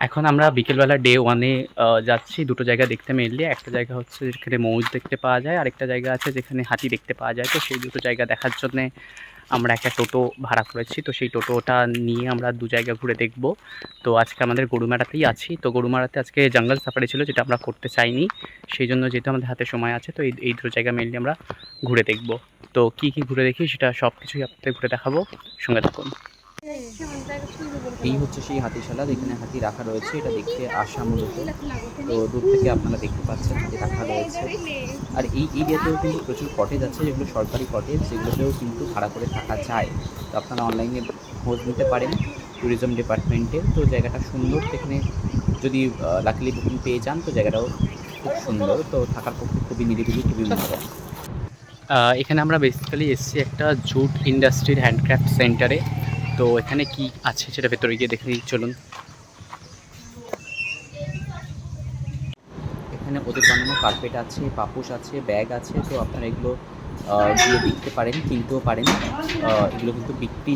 এখন আমরা বিকেলবেলা ডে ওয়ানে যাচ্ছি। দুটো জায়গা দেখতে মেনলি একটা জায়গা হচ্ছে যেখানে ময়ূর দেখতে পাওয়া যায়, আরেকটা জায়গা আছে যেখানে হাতি দেখতে পাওয়া যায়। তো সেই দুটো জায়গা দেখার জন্যে আমরা একটা টোটো ভাড়া করেছি। তো সেই টোটোটা নিয়ে আমরা দু জায়গা ঘুরে দেখব। তো আজকে আমাদের গরুমারাতেই আছি। তো গরুমারাতে আজকে জঙ্গল সাফারি ছিল যেটা আমরা করতে চাইনি। সেই জন্য যেহেতু আমাদের হাতে সময় আছে, তো এই এই দুটো জায়গা মেনলি আমরা ঘুরে দেখব। তো কি কি ঘুরে দেখি সেটা সব কিছুই আপনাদের ঘুরে দেখাবো। সঙ্গে থাকুন। এই হচ্ছে সেই হাতিশালা যেখানে হাতি রাখা রয়েছে এটা দেখতে আসা মূলত তো দূর থেকে আপনারা দেখতে পাচ্ছেন হাতি রাখা রয়েছে। আর এই এরিয়াতেও কিন্তু প্রচুর কটেজ আছে যেগুলো সরকারি কটেজ সেগুলোতেও কিন্তু ভাড়া করে থাকা যায়। তো আপনারা অনলাইনে খোঁজ নিতে পারেন ট্যুরিজম ডিপার্টমেন্টে তো জায়গাটা সুন্দর এখানে যদি লাকিলি বুকিং পেয়ে যান তো জায়গাটাও খুব সুন্দর। তো থাকার পক্ষে খুবই নিরিবিলি খুবই আহ, এখানে আমরা বেসিক্যালি এসেছি একটা জুট ইন্ডাস্ট্রির হ্যান্ডক্রাফট সেন্টারে তো এখানে কি আছে সেটা ভেতরে গিয়ে দেখে চলুন। এখানে ওদের বানানো কার্পেট আছে পাপুস আছে ব্যাগ আছে, তো আপনারা এগুলো গিয়ে দেখতে পারেন, কিনতেও পারেন। এগুলো কিন্তু বিক্রি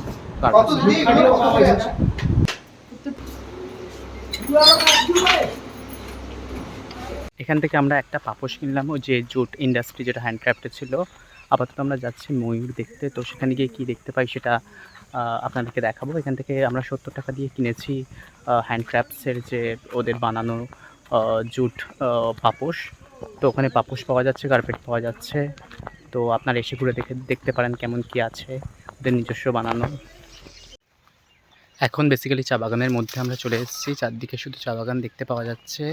এখান থেকে আমরা একটা পাপোশ কিনলাম ও যে জুট ইন্ডাস্ট্রি যেটা হ্যান্ডক্রাফটের ছিল। আপাতত আমরা যাচ্ছি ময়ূর দেখতে, তো সেখানে গিয়ে কী দেখতে পাই সেটা আপনাদেরকে দেখাবো। এখান থেকে আমরা সত্তর টাকা দিয়ে কিনেছি হ্যান্ডক্রাফটসের যে ওদের বানানো জুট পাপোশ। তো ওখানে পাপোশ পাওয়া যাচ্ছে কার্পেট পাওয়া যাচ্ছে। তো আপনারা এসে ঘুরে দেখে, দেখতে পারেন কেমন কি আছে ওদের নিজস্ব বানানো। এখন বেসিক্যালি চা বাগানের মধ্যে আমরা চলে এসেছি। চারদিকে শুধু চা বাগান দেখতে পাওয়া যাচ্ছে।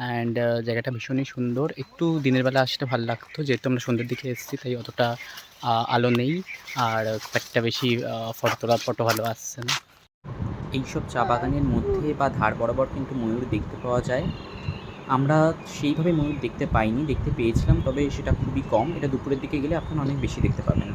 অ্যান্ড জায়গাটা ভীষণই সুন্দর। একটু দিনের বেলা আসতে ভালো লাগতো, যেহেতু আমরা সন্ধ্যের দিকে এসেছি, তাই অতটা আলো নেই, আর খুব একটা বেশি ফটো তোলা ফটো ভালো আসছে না। এইসব চা বাগানের মধ্যে বা ধার বরাবর কিন্তু ময়ূর দেখতে পাওয়া যায়। আমরা সেইভাবে ময়ূর দেখতে পাইনি, দেখতে পেয়েছিলাম, তবে সেটা খুবই কম। এটা দুপুরের দিকে গেলে আপনারা অনেক বেশি দেখতে পাবেন।